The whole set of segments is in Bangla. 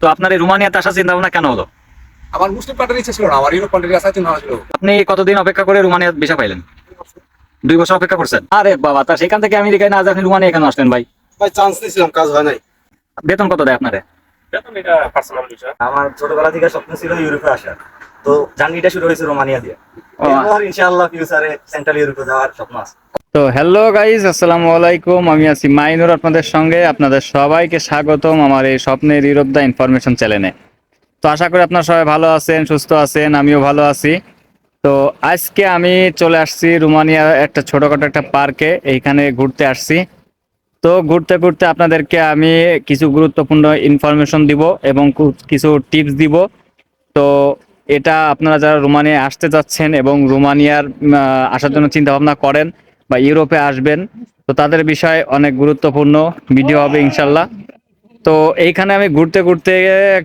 তো আপনার এই রোমানিয়াতে আসার চিন্তা ভাবনা কেন হলো? আমার মুসলিম কান্ট্রির ইচ্ছা ছিল না আমার ইউরোপ কান্ট্রির আসার চিন্তা ভাবনা ছিল। আপনি কতদিন অপেক্ষা করে রোমানিয়া ভিসা পাইলেন? দুই বছর। অপেক্ষা করছেন? আরে বাবা তা সেখান থেকে আমেরিকায় না আপনি রোমানিয়া এখানে আসলেন ভাই? ভাই চান্স নিয়েছিলাম কাজ হয় নাই। বেতন কত দেয় আপনারে আমার ছোটবেলা থেকে স্বপ্ন ছিল ইউরোপে আসার। তো জার্নিটা শুরু হয়েছে রোমানিয়া দিয়ে। আছে। তো হ্যালো গাইজ আসসালামু আলাইকুম। আমি আছি মাইনুর আপনাদের সঙ্গে। আপনাদের সবাইকে স্বাগতম আমার এই স্বপ্নের ইউরোপ দা ইনফরমেশন চ্যানেলে তো আশা করি আপনারা সবাই ভালো আছেন, সুস্থ আছেন, আমিও ভালো আছি। তো আজকে আমি চলে আসছি রোমানিয়ার একটা ছোটখাটো একটা পার্কে, এইখানে ঘুরতে আসছি। তো ঘুরতে ঘুরতে আপনাদেরকে আমি কিছু গুরুত্বপূর্ণ ইনফরমেশন দিব এবং কিছু টিপস দিব। তো এটা আপনারা যারা রোমানিয়া আসতে যাচ্ছেন এবং রোমানিয়ার আসার জন্য চিন্তা ভাবনা করেন বা ইউরোপে আসবেন, তো তাদের বিষয়ে অনেক গুরুত্বপূর্ণ ভিডিও হবে ইনশাল্লাহ। তো এইখানে আমি ঘুরতে ঘুরতে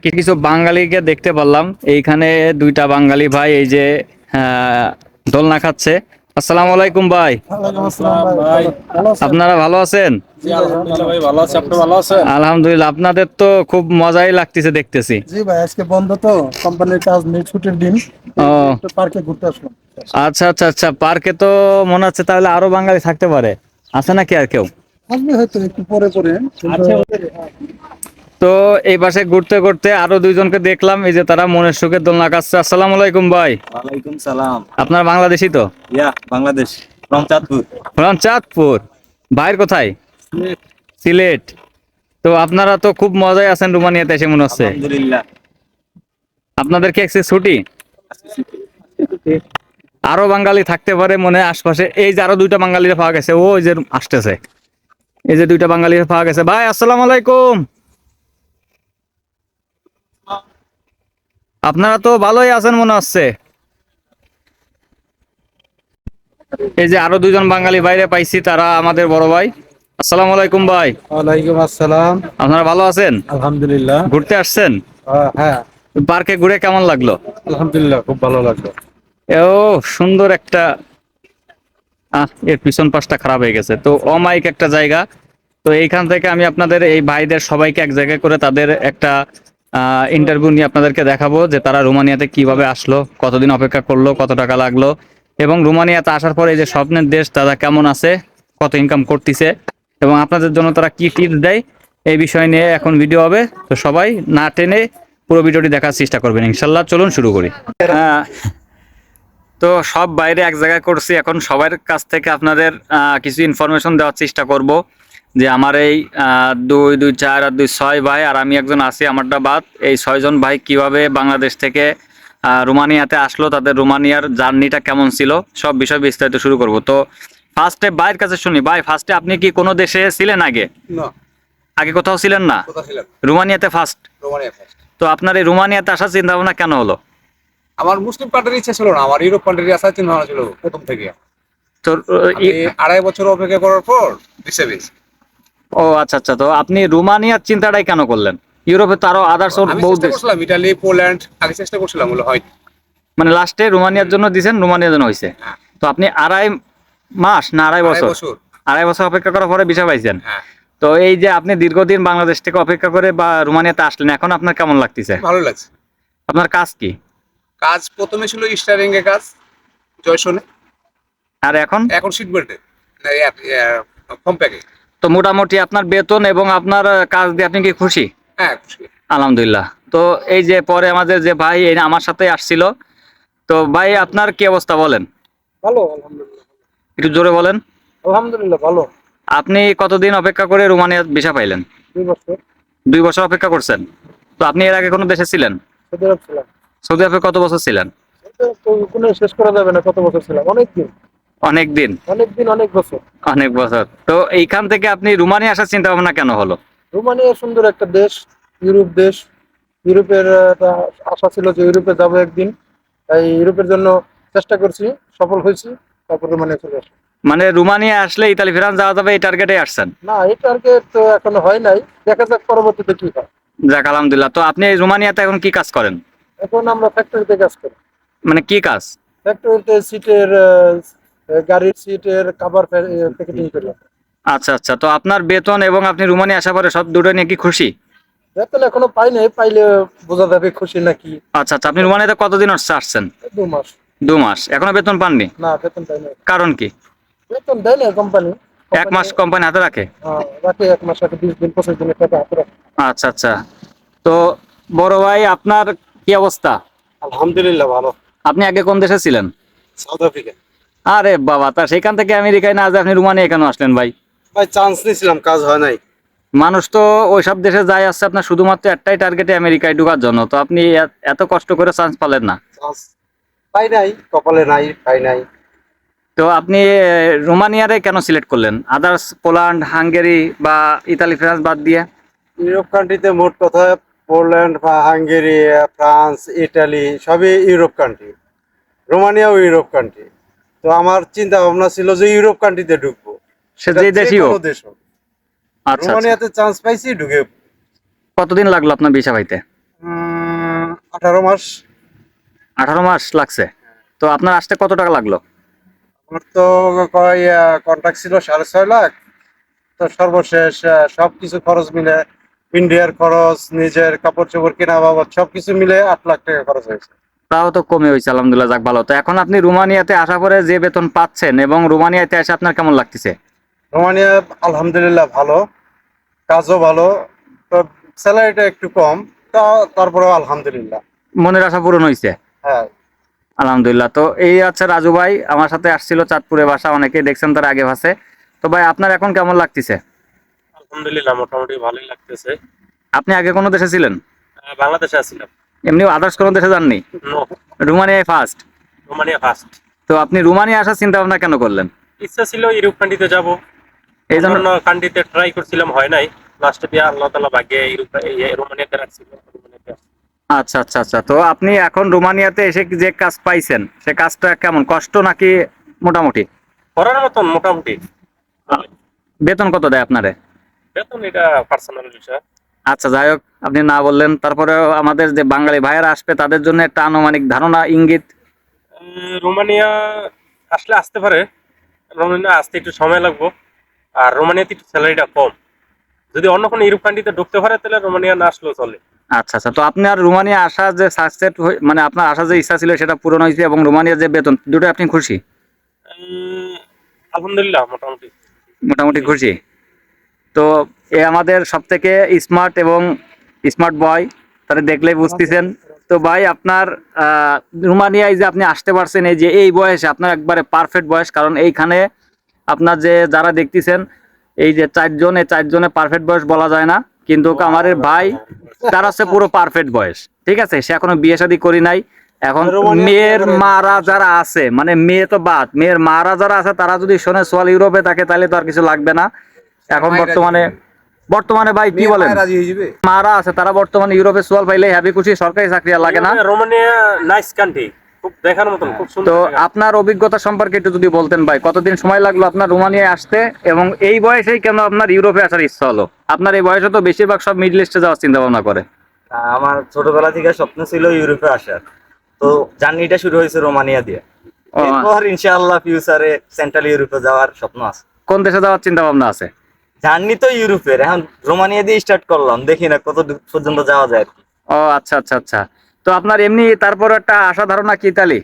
কিছু বাঙালিকে দেখতে পারলাম। এইখানে দুইটা বাঙালি ভাই, এই যে দোলনা খাচ্ছে। আসসালামু আলাইকুম ভাই। আপনারা ভালো আছেন? ভাই ভালো আছে। আপনি ভালো আছেন? আলহামদুলিল্লাহ আপনাদের তো খুব মজাই লাগতেছে দেখতেছি। জি ভাই আজকে বন্ধ তো কোম্পানির কাজ নেই ছুটির দিন। পার্কে ঘুরতে আসলাম। আচ্ছা আচ্ছা আচ্ছা পার্কে তো মনে হচ্ছে তাহলে আরও বাঙালি থাকতে পারে। আছে নাকি আর কেউ? আসবে হয়তো একটু পরে পরে। তো এই পাশে ঘুরতে ঘুরতে আরও দুইজনকে দেখলাম এই যে তারা মনের সুখে দোলনা কাটছে। আসসালামু আলাইকুম ভাই। ওয়ালাইকুম সালাম। আপনার বাংলাদেশি তো? Yeah Bangladesh. From Chandpur from Chandpur ভাইয়ের কোথায়? সিলেট। তো আপনারা তো খুব মজায় আছেন রোমানিয়াতে এসে মনে হচ্ছে। আলহামদুলিল্লাহ। আপনাদের কি আজকে ছুটি? আরও বাঙালি থাকতে পারে মনে আশপাশে। এই যে আরও দুইটা বাঙালিরা পাওয়া গেছে ও এই যে আসতেছে। এই যে দুইটা বাঙালিরা পাওয়া গেছে ভাই আসসালামু আলাইকুম। আপনারা তো ভালোই আছেন মনে হচ্ছে। এই যে আরও দুজন বাঙালি বাইরে পাইছি তারা আমাদের বড় ভাই। আসসালামু আলাইকুম ভাই। ওয়ালাইকুম আসসালাম। আপনারা ভালো আছেন? আলহামদুলিল্লাহ। ঘুরতে আসছেন? হ্যাঁ। পার্কে ঘুরে কেমন লাগল? আলহামদুলিল্লাহ খুব ভালো লাগল। ও সুন্দর একটা আহ এর পিছন পাশটা খারাপ হয়ে গেছে। তো অমাইক একটা জায়গা। তো এইখান থেকে আমি আপনাদের এই ভাইদের সবাইকে এক জায়গায় করে তাদের একটা ইন্টারভিউ নিয়ে আপনাদেরকে দেখাবো যে তারা রোমানিয়াতে কীভাবে আসলো কতদিন অপেক্ষা করল কত টাকা লাগল। এবং রোমানিয়াতে আসার পরে এই যে স্বপ্নের দেশ তারা কেমন আছে কত ইনকাম করতেছে এবং আপনাদের জন্য তারা কি টিপস দেয় এই বিষয় নিয়ে এখন ভিডিও হবে। তো সবাই না টেনে পুরো ভিডিওটি দেখার চেষ্টা করবেন ইনশাল্লাহ। চলুন শুরু করি। হ্যাঁ। তো সব বাইরে এক জায়গায় করছি এখন সবার কাছ থেকে আপনাদের আহ, কিছু ইনফরমেশন দেওয়ার চেষ্টা করব। যে আমার এই দুই দুই চার আর দুই ছয় ভাই আর আমি একজন আছি আমারটা বাদ। এই ছয়জন ভাই কীভাবে বাংলাদেশ থেকে রোমানিয়াতে আসলো তাদের রোমানিয়ার জার্নিটা কেমন ছিল সব বিষয় বিস্তারিত শুরু করব। তো ফার্স্টে ভাইয়ের কাছে শুনি। ভাই ফার্স্টে আপনি কি কোনো দেশে ছিলেন আগে? আগে কোথাও ছিলেন না? রোমানিয়াতে ফার্স্ট তো আপনার এই রোমানিয়াতে আসার চিন্তা ভাবনা কেন হলো? আমার মুসলিম কান্ট্রির ইচ্ছা ছিল না আমার ইউরোপ কান্ট্রির আসার চিন্তা ভাবনা ছিল প্রথম থেকে। তো আড়াই বছর অপেক্ষা করার পর দিছে ও আচ্ছা আচ্ছা। তো আপনি রোমানিয়ার চিন্তাটাই কেন করলেন? ইউরোপে তো আরও আদার্স চেষ্টা দেশ করছিলাম ইটালি পোল্যান্ড আগে চেষ্টা করছিলাম বলে হয়। মানে লাস্টে রোমানিয়ার জন্য দিছেন রোমানিয়ার জন্য হয়েছে তো আপনি আড়াই মাস না আড়াই বছর? আড়াই বছর অপেক্ষা করার পরে ভিসা পাইছেন। হ্যাঁ। তো এই যে আপনি দীর্ঘদিন বাংলাদেশ থেকে অপেক্ষা করে বা রোমানিয়াতে আসলেন এখন আপনার কেমন লাগতেছে? ভালো লাগছে। আপনার কাজ কি? কাজ প্রথমে ছিল স্টারিং এর কাজ জয়সনে। আর এখন? এখন সিট বেল্টে কম্প্যাকে তো মোটামুটি আপনার বেতন এবং আপনার কাজ দিয়ে আপনি কি খুশি? হ্যাঁ আলহামদুলিল্লাহ। তো এই যে পরে আমাদের যে ভাই এই আমার সাথে আসছিল। তো ভাই আপনার কি অবস্থা বলেন? ভালো আলহামদুলিল্লাহ। একটু জোরে বলেন। আলহামদুলিল্লাহ ভালো। আপনি কতদিন অপেক্ষা করে রোমানিয়া ভিসা পাইলেন? দুই বছর। দুই বছর অপেক্ষা করছেন। তো আপনি এর আগে কোনো দেশে ছিলেন? সৌদি আরব ছিলাম। সৌদি আরবে কত বছর ছিলেন? কোনো শেষ করা যাবে না কত বছর ছিলাম? অনেক দিন। অনেক দিন? অনেক দিন অনেক বছর। অনেক বছর। তো এইখান থেকে আপনি রোমানিয়া আসার চিন্তা ভাবনা কেন হলো? রোমানিয়া সুন্দর একটা দেশ ইউরোপ দেশ। ইউরোপের একটা আশা ছিল যে ইউরোপে যাব একদিন। তাই ইউরোপের জন্য চেষ্টা করছি সফল হয়েছি তারপর রোমানিয়া চলে আসি মানে রোমানিয়া আসলে ইতালি ফ্রান্স যাওয়া যাবে এই টার্গেটে আসছেন? না এই টার্গেট তো এখনও হয় নাই। দেখা যাক পরবর্তীতে কি হয়। যাক আলহামদুলিল্লাহ। তো আপনি রোমানিয়াতে এখন কি কাজ করেন? এখন আমরা ফ্যাক্টরিতে কাজ করি। মানে কি কাজ? ফ্যাক্টরিতে সিটের গাড়ির সিটের কাভার প্যাকেটিং করি। আচ্ছা আচ্ছা। তো আপনার বেতন এবং আপনি রোমানিয়া আসার পরে সব দুটো নিয়ে কি খুশি? বেতন এখনও পাই নাই পাইলে বোঝা যাবে খুশি নাকি। আচ্ছা আচ্ছা। আপনি রুমানিয়াতে কতদিন আসছেন? দু মাস। দু মাস। এখনও বেতন পাননি? না বেতন পাই নাই। কারণ কি? বেতন দেয় না কোম্পানি এক মাস কোম্পানি হাতে রাখে? রাখে এক মাস রাখে বিশ দিন পঁচিশ দিনের টাকা হাতে রাখে। আচ্ছা আচ্ছা। তো বড় ভাই আপনার কি অবস্থা? আলহামদুলিল্লাহ ভালো। আপনি আগে কোন দেশে ছিলেন? South Africa. আরে বাবা তা সেখান থেকে আমেরিকায় না যে আপনি রুমানিয়া কেন আসলেন ভাই? ভাই চান্স নিয়েছিলাম কাজ হয় নাই। মানুষ তো ওইসব দেশে যায় আসছে আপনার শুধুমাত্র একটাই টার্গেটে আমেরিকায় ঢোকার জন্য তো আপনি এত কষ্ট করে চান্স পালেন না। পাই নাই কপালে নাই পাই নাই। তো আপনি রোমানিয়ারে কেন সিলেক্ট করলেন? আদার্স পোল্যান্ড হাঙ্গেরি বা ইতালি ফ্রান্স বাদ দিয়ে? ইউরোপ কান্ট্রিতে মোট কথা পোল্যান্ড বা হাঙ্গেরি ফ্রান্স ইটালি সবই ইউরোপ কান্ট্রি রোমানিয়াও ইউরোপ কান্ট্রি তো আমার চিন্তা ভাবনা ছিল যে ইউরোপ কান্ট্রিতে ঢুকবো। সেটা যে যে দেশই হোক। দেশ হোক। আচ্ছা আচ্ছা। রোমানিয়াতে চান্স পাইছি ঢুকে কতদিন লাগল আপনার ভিসা পাইতে? আঠারো মাস। আঠারো মাস লাগছে। তো আপনার আসতে কত টাকা লাগল? আমার তো কন্ট্রাক্ট ছিল সাড়ে ছয় লাখ। তো সর্বশেষ সবকিছু খরচ মিলে ইন্ডিয়ার খরচ নিজের কাপড় চোপড় কেনা বাবদ সবকিছু মিলে আট লাখ টাকা খরচ হয়েছে। তাও তো কমে হয়েছে আলহামদুলিল্লাহ যাক ভালো। তো এখন আপনি রোমানিয়াতে আসা পরে যে বেতন পাচ্ছেন এবং রোমানিয়াতে এসে আপনার কেমন লাগতেছে? রোমানিয়া আলহামদুলিল্লাহ ভালো। কাজও ভালো। তো স্যালারিটা একটু কম তা তারপরেও আলহামদুলিল্লাহ। মনের আশা পূরণ হয়েছে? হ্যাঁ। আলহামদুলিল্লাহ। তো এই আছে রাজু ভাই আমার সাথে আসছিল চাঁদপুরে বাসা অনেকেই দেখছেন তার আগে ভাসে তো ভাই আপনার এখন কেমন লাগতেছে? আলহামদুলিল্লাহ মোটামুটি ভালোই লাগতেছে। আপনি আগে কোনো দেশে ছিলেন? বাংলাদেশে আছিলাম। এমনি আদার্স কোনো দেশে যাননি? রোমানিয়ায় ফার্স্ট রোমানিয়া ফার্স্ট তো আপনি রোমানিয়া আসার চিন্তা ভাবনা কেন করলেন? ইচ্ছা ছিল ইউরোপ কান্ট্রিতে যাব। এই জন্য কান্ট্রিতে ট্রাই করছিলাম হয় নাই। লাস্টে দিয়ে আল্লাহ তালা ভাগ্যে ইউরোপ রোমানিয়াতে রাখছিল আচ্ছা আচ্ছা আচ্ছা। তো আপনি এখন রোমানিয়াতে এসে যে কাজ পাইছেন সে কাজটা কেমন? কষ্ট নাকি মোটামুটি? করার মতন মোটামুটি। বেতন কত দেয় আপনারে? বেতন এটা পার্সোনাল বিষয়। আচ্ছা যাই হোক আপনি না বললেন। তারপরে আমাদের যে বাঙালি ভাইয়েরা আসবে তাদের জন্য একটা আনুমানিক ধারণা ইঙ্গিত? রোমানিয়া আসলে আসতে পারে। রোমানিয়া আসতে একটু সময় লাগবো। আর রোমানিয়াতে একটু স্যালারিটা কম। যদি অন্য কোনো ইউরোপ কান্ট্রিতে ঢুকতে পারে তাহলে রোমানিয়া না আসলেও চলে। আচ্ছা আচ্ছা। তো আপনার রোমানিয়া আসা যে সাকসেস মানে আপনার আসা যে ইচ্ছা ছিল সেটা পূরণ হয়েছে এবং রোমানিয়ার যে বেতন দুটো আপনি খুশি? আলহামদুলিল্লাহ মোটামুটি। মোটামুটি খুশি? তো এ আমাদের সব থেকে স্মার্ট এবং স্মার্ট বয় তারা দেখলেই বুঝতেছেন। তো ভাই আপনার রোমানিয়ায় যে আপনি আসতে পারছেন এই যে এই বয়সে আপনার একবারে পারফেক্ট বয়স কারণ এইখানে আপনার যে যারা দেখতেছেন এই যে চারজন এই চারজনে পারফেক্ট বয়স বলা যায় না। কিন্তু আমার ভাই তার হচ্ছে পুরো পারফেক্ট বয়স ঠিক আছে? সে এখনও বিয়ে শাদী করি নাই। এখন মেয়ের মারা যারা আছে মানে মেয়ে তো বাদ মেয়ের মারা যারা আছে তারা যদি শোনে সোয়াল ইউরোপে থাকে তাহলে তো আর কিছু লাগবে না। এখন বর্তমানে বর্তমানে ভাই কি বলেন? মারা আছে তারা বর্তমানে ইউরোপে সোয়াল পাইলে হ্যাপি খুশি সরকারি চাকরি আর লাগে না। রোমানিয়া নাইস কান্ট্রি খুব দেখার মতন খুব সুন্দর তো আপনার অভিজ্ঞতা সম্পর্কে একটু যদি বলতেন ভাই কতদিন সময় লাগল আপনার রোমানিয়ায় আসতে এবং এই বয়সেই কেন আপনার ইউরোপে আসার ইচ্ছা হলো? আপনার এই বয়সে তো বেশিরভাগ সব মিডল ইস্টে যাওয়ার চিন্তা ভাবনা করে আমার ছোটবেলা থেকে স্বপ্ন ছিল ইউরোপে আসার। তো জার্নিটা শুরু হয়েছে রোমানিয়া দিয়ে। এরপর ইনশাআল্লাহ ফিউচারে সেন্ট্রাল ইউরোপে যাওয়ার স্বপ্ন আছে। কোন দেশে যাওয়ার চিন্তা ভাবনা আছে? জার্নি তো ইউরোপের এখন রোমানিয়া দিয়ে স্টার্ট করলাম দেখি না কত দূর পর্যন্ত যাওয়া যায় ও আচ্ছা আচ্ছা আচ্ছা। তো আপনার এমনি তারপর একটা আশা ধারণা কি ইতালি?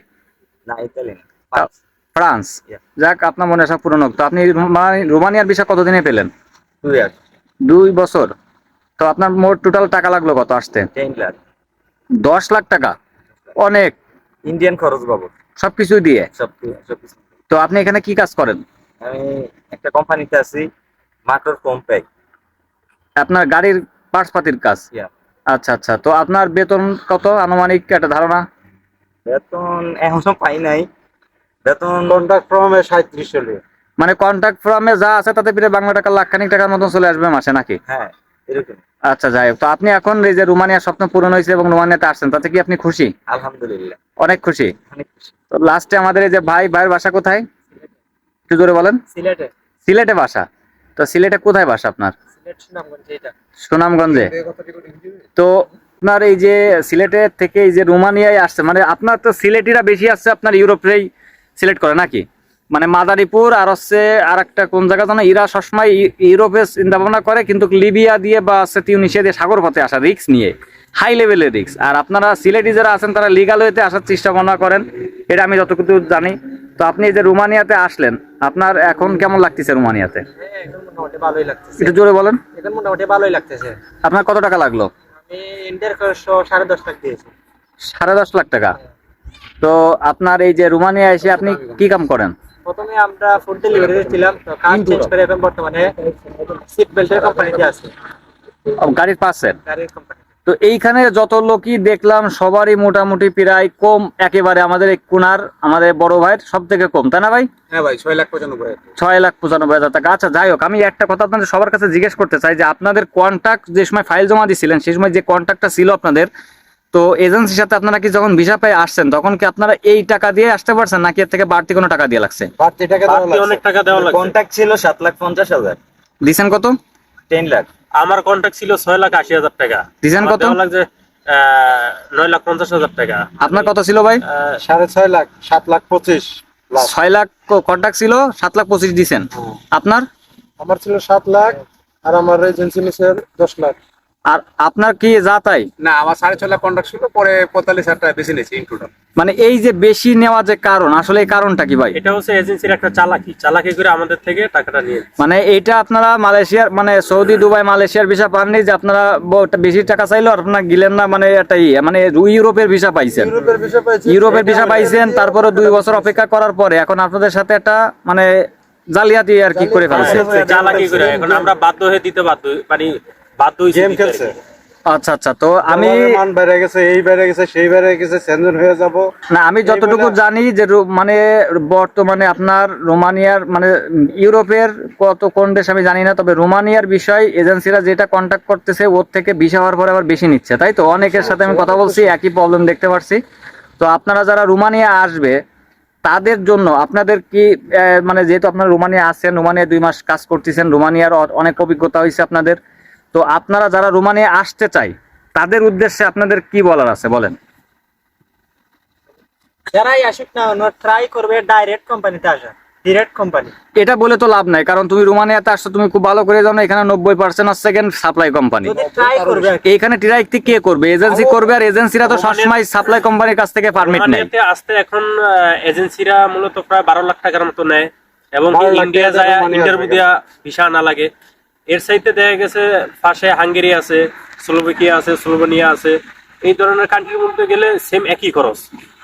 না ইতালি না ফ্রান্স। যাক আপনার মনে আশা পূরণ হোক। তো আপনি রোমা- রোমানিয়ার ভিসা কতদিনে পেলেন? টু ইয়ার দুই বছর। তো আপনার মোট টোটাল টাকা লাগল কত আসতে? লাখ। দশ লাখ টাকা? অনেক। ইন্ডিয়ান খরচ বাবদ। সবকিছু দিয়ে তো আপনি এখানে কি কাজ করেন? আমি একটা কোম্পানিতে আছি। মাটোর কম্প্যাক আপনার গাড়ির পার্টস পাতির কাজ? আচ্ছা আচ্ছা। তো আপনার বেতন কত আনুমানিক? একটা ধারণা? বেতন এখনও পাই নাই। বেতন কন্ট্রাক্ট ফ্রমে সাঁত্রিশ হলে মানে কন্ট্রাক্ট ফর্মে যা আছে তাতে প্রায় বাংলা টাকা লাখ খানিক টাকার মতন চলে আসবে মাসে নাকি? হ্যাঁ এরকম। আচ্ছা যাই হোক। তো আপনি এখন এই যে রোমানিয়ার স্বপ্ন পূরণ হয়েছে এবং রোমানিয়াতে আসছেন তাতে কি আপনি খুশি? আলহামদুলিল্লাহ। অনেক খুশি? অনেক খুশি। তো লাস্টে আমাদের এই যে ভাই ভাইয়ের বাসা কোথায়? একটু জোরে বলেন। সিলেটে। সিলেটে বাসা? তো সিলেটে কোথায় বাসা আপনার? সুনামগঞ্জ? তো আপনার এই যে সিলেটের থেকে এই যে রোমানিয়ায় আসছে মানে আপনার তো সিলেটিরা বেশি আসছে আপনার ইউরোপেই সিলেক্ট করে নাকি? মানে মাদারীপুর আর হচ্ছে আর একটা কোন জায়গা জানো? ইরা সবসময় ইউরোপে চিন্তা ভাবনা করে কিন্তু লিবিয়া দিয়ে বা হচ্ছে তিউনিশিয়া দিয়ে সাগর পথে আসা রিক্স নিয়ে। হাই লেভেলের রিক্স আর আপনারা সিলেটি যারা আছেন তারা লিগাল ওয়েতে আসার চেষ্টা ভাবনা করেন। এটা আমি যতটুকু জানি। তো আপনি এই যে রোমানিয়াতে আসলেন আপনার এখন কেমন লাগতেছে রোমানিয়াতে? একটু জোরে বলেন। এখন মোটামুটি ভালোই লাগতেছে আপনার কত টাকা লাগল? সাড়ে দশ লাখ দিয়েছি সাড়ে দশ লাখ টাকা। তো আপনার এই যে রোমানিয়া এসে আপনি কি কাম করেন? প্রথমে আমরা ফুড ডেলিভারি ছিলাম। তো কাজ চেঞ্জ করে এখন বর্তমানে সিট বেল্টের কোম্পানিতে আছে। গাড়ির পাশের গাড়ির কোম্পানি তো এইখানে যত লোকই দেখলাম সবারই মোটামুটি প্রায় কম একেবারে আমাদের কুনার আমাদের বড় ভাইয়ের সব থেকে কম। তাই না ভাই? হ্যাঁ ভাই ছয় লাখ পঁচানব্বই হাজার। ছয় লাখ পঁচানব্বই হাজার টাকা। আচ্ছা যাই হোক আমি একটা কথা আপনাদের সবার কাছে জিজ্ঞেস করতে চাই যে আপনাদের কন্ট্যাক্ট যে সময় ফাইল জমা দিয়েছিলেন সেই সময় যে কন্ট্যাক্টটা ছিল আপনাদের তো এজেন্সির সাথে আপনারা কি যখন ভিসা পেয়ে আসছেন তখন কি আপনারা এই টাকা দিয়ে আসতে পারছেন নাকি এর থেকে বাড়তি কোনো টাকা দিয়ে লাগছে? বাড়তি টাকা দেওয়া বাড়তি অনেক টাকা দেওয়া লাগছে। কন্ট্যাক্ট ছিল সাত লাখ পঞ্চাশ হাজার। দিছেন কত? টেন লাখ। আমার কন্ট্রাক্ট ছিল ছয় লাখ আশি হাজার টাকা। ডিজাইন কত? লাগছে আহ, নয় লাখ পঞ্চাশ হাজার টাকা। আপনার কত ছিল ভাই? সাড়ে ছয় লাখ সাত লাখ পঁচিশ লাখ। ছয় লাখ কন্ট্রাক্ট ছিল সাত লাখ পঁচিশ দিছেন। আপনার? আমার ছিল সাত লাখ আর আমার এজেন্সি নিচে দশ লাখ। আর আপনার কি যা তাই? না আমার সাড়ে ছয় লাখ কন্ট্রাক্ট ছিল পরে পঁয়তাল্লিশ হাজার টাকা বেশি নিয়েছি মানে এই যে বেশি নেওয়া যে কারণ আসলে এই কারণটা কি ভাই? এটা হচ্ছে এজেন্সির একটা চালাকি। চালাকি করে আমাদের থেকে টাকাটা নিয়ে মানে এইটা আপনারা মালয়েশিয়ার মানে সৌদি দুবাই মালয়েশিয়ার ভিসা পাননি যে আপনারা বেশি টাকা চাইলো আর আপনারা গিলেন না মানে একটা ইয়ে মানে ইউরোপের ভিসা পাইছেন। ইউরোপের ইউরোপের ভিসা পাইছেন তারপরে দুই বছর অপেক্ষা করার পরে এখন আপনাদের সাথে একটা মানে জালিয়াতি আর কি করে ফেলছে। চালাকি করে এখন আমরা বাধ্য হয়ে দিতে বাধ্য মানে বাধ্য হয়েছি গেম খেলছে? আচ্ছা আচ্ছা তো আমি মান বেড়ে গেছে এই বেড়ে গেছে সেই বেড়ে গেছে সেনজন হয়ে যাব। না আমি যতটুকু জানি যে মানে বর্তমানে আপনার রোমানিয়ার মানে ইউরোপের কত কোন দেশ আমি জানি না তবে রোমানিয়ার বিষয় এজেন্সিরা যেটা কন্ট্যাক্ট করতেছে ওর থেকে ভিসা হওয়ার পরে আবার বেশি নিচ্ছে তাই তো? অনেকের সাথে আমি কথা বলছি একই প্রবলেম দেখতে পারছি। তো আপনারা যারা রোমানিয়া আসবে তাদের জন্য আপনাদের কি আহ, মানে যেহেতু আপনারা রোমানিয়া আসছেন রোমানিয়া দুই মাস কাজ করতেছেন রোমানিয়ার অনেক অভিজ্ঞতা হয়েছে আপনাদের। তো আপনারা যারা রোমানিয়া আসতে চাই তাদের উদ্দেশ্যে আপনাদের কি বলার আছে বলেন। যারাই আসুক না ট্রাই করবে ডাইরেক্ট কোম্পানিতে আসা ডিরেক্ট কোম্পানি এটা বলে তো লাভ নাই কারণ তুমি রোমানিয়াতে আসছো তুমি খুব ভালো করে জানো এখানে নব্বই পার্সেন্ট সেকেন্ড সাপ্লাই কোম্পানি আর কি। করবে? এজেন্সি করবে আর এজেন্সিরা তো সবসময় সাপ্লাই কোম্পানির কাছ থেকে পারমিট নেয়। আসতে এখন এজেন্সিরা মূলত প্রায় বারো লাখ টাকার মতো নেয় এবং কি 12 ইন্ডিয়া যায় ইন্টারভিউ। দেওয়া ভিসা না লাগে। এর সাইডে দেখা গেছে পাশে হাঙ্গেরি আছে স্লোভাকিয়া আছে স্লোভেনিয়া আছে। এই ধরনের কান্ট্রির মধ্যে গেলে সেম একই খরচ।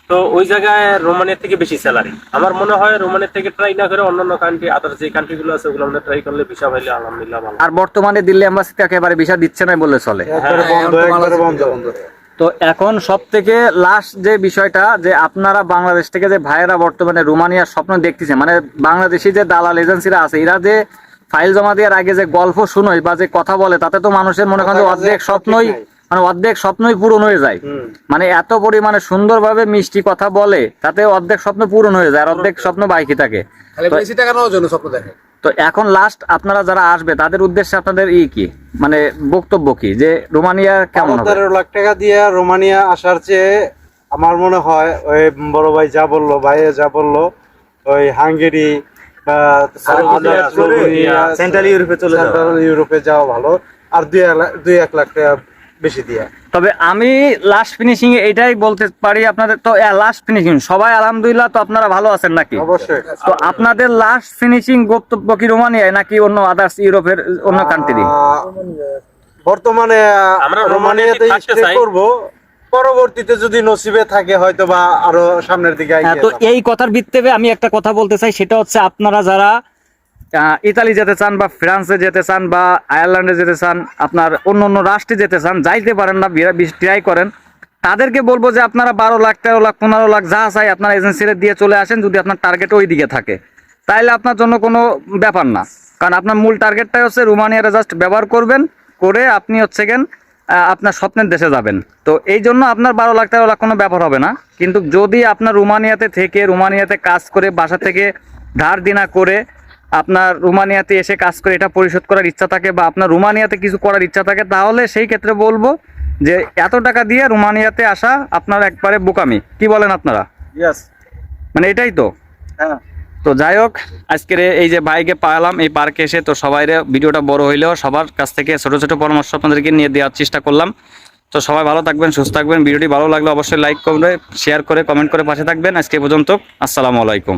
তো ওই জায়গায় রোমানিয়া থেকে বেশি স্যালারি আমার মনে হয় রোমানিয়া থেকে ট্রাই না করে অন্যান্য কান্ট্রি আদার যে কান্ট্রিগুলো আছে ওগুলো আমরা ট্রাই করলে ভিসা পাইলে আলহামদুলিল্লাহ ভালো। আর বর্তমানে দিল্লি এম্বাসিতে একেবারে ভিসা দিচ্ছে না বললে চলে। একবারে বন্ধ তো এখন সব থেকে লাস্ট যে বিষয়টা যে আপনারা বাংলাদেশ থেকে যে ভাইয়েরা বর্তমানে রোমানিয়ার স্বপ্ন দেখতেছে মানে বাংলাদেশি যে দালাল এজেন্সিরা আছে এরা যে ফাইল জমা দেওয়ার আগে যে গল্প শুনোয় বা যে কথা বলে তাতে তো মানুষের মনে করেন অর্ধেক স্বপ্নই মানে অর্ধেক স্বপ্নই পূরণ হয়ে যায়। মানে এত পরিমাণে সুন্দরভাবে মিষ্টি কথা বলে তাতে অর্ধেক স্বপ্ন পূরণ হয়ে যায় আর অর্ধেক স্বপ্ন বাকি থাকে। তো এখন লাস্ট আপনারা যারা আসবে তাদের উদ্দেশ্যে আপনাদের ই কি? মানে বক্তব্য কি? যে রোমানিয়া কেমন তেরো লাখ টাকা দিয়ে রোমানিয়া আসার চেয়ে আমার মনে হয় ওই বড় ভাই যা বলল ভাই যা বলল ওই হাঙ্গেরি সেন্ট্রাল ইউরোপে চলে সেন্ট্রাল ইউরোপে যাওয়া ভালো। আর দুই লাখ- দুই এক লাখ টাকা বেশি দিয়ে। তবে আমি লাস্ট ফিনিশিং এটাই বলতে পারি আপনাদের। তো লাস্ট ফিনিশিং সবাই আলহামদুলিল্লাহ তো আপনারা ভালো আছেন নাকি? অবশ্যই। তো আপনাদের লাস্ট ফিনিশিং বক্তব্য কি রোমানিয়ায় নাকি অন্য আদার্স ইউরোপের অন্য কান্ট্রি বর্তমানে আমরা রোমানিয়াতে রোমানিয়াতে স্টে করব। পরবর্তীতে যদি নসিবে থাকে হয়তো বা আরও সামনের দিকে হ্যাঁ, তো এই কথার ভিত্তিতে আমি একটা কথা বলতে চাই সেটা হচ্ছে আপনারা যারা ইতালি যেতে চান বা ফ্রান্সে যেতে চান বা আয়ারল্যান্ডে যেতে চান আপনার অন্য অন্য রাষ্ট্রে যেতে চান যাইতে পারেন না ট্রাই করেন। তাদেরকে বলব যে আপনারা বারো লাখ তেরো লাখ পনেরো লাখ যা চাই আপনার এজেন্সিতে দিয়ে চলে আসেন যদি আপনার টার্গেট ওই দিকে থাকে। তাইলে আপনার জন্য কোনো ব্যাপার না। কারণ আপনার মূল টার্গেটটাই হচ্ছে রোমানিয়ারে জাস্ট ব্যবহার করবেন করে আপনি হচ্ছে গেন আপনার স্বপ্নের দেশে যাবেন। তো এই জন্য আপনার বারো লাখ তেরো লাখ কোনো ব্যাপার হবে না। কিন্তু যদি আপনার রোমানিয়াতে থেকে রোমানিয়াতে কাজ করে বাসা থেকে ধার দিনা করে আপনার রোমানিয়াতে এসে কাজ করে এটা পরিশোধ করার ইচ্ছা থাকে বা আপনার রোমানিয়াতে কিছু করার ইচ্ছা থাকে তাহলে সেই ক্ষেত্রে বলব যে এত টাকা দিয়ে রোমানিয়াতে আসা আপনার একবারে বোকামি। কি বলেন আপনারা? মানে এটাই তো। হ্যাঁ। তো যাই হোক, আজকের এই যে বাইকে পালাম, এই পার্কে এসে তো সবাই ভিডিওটা বড় হইলেও সবার কাছ থেকে ছোট ছোট পরামর্শ আপনাদেরকে নিয়ে দেওয়ার চেষ্টা করলাম। তো সবাই ভালো থাকবেন, সুস্থ থাকবেন। ভিডিওটি ভালো লাগলে অবশ্যই লাইক করবে শেয়ার করে কমেন্ট করে পাশে থাকবেন। আজকে পর্যন্ত, আসসালামু আলাইকুম।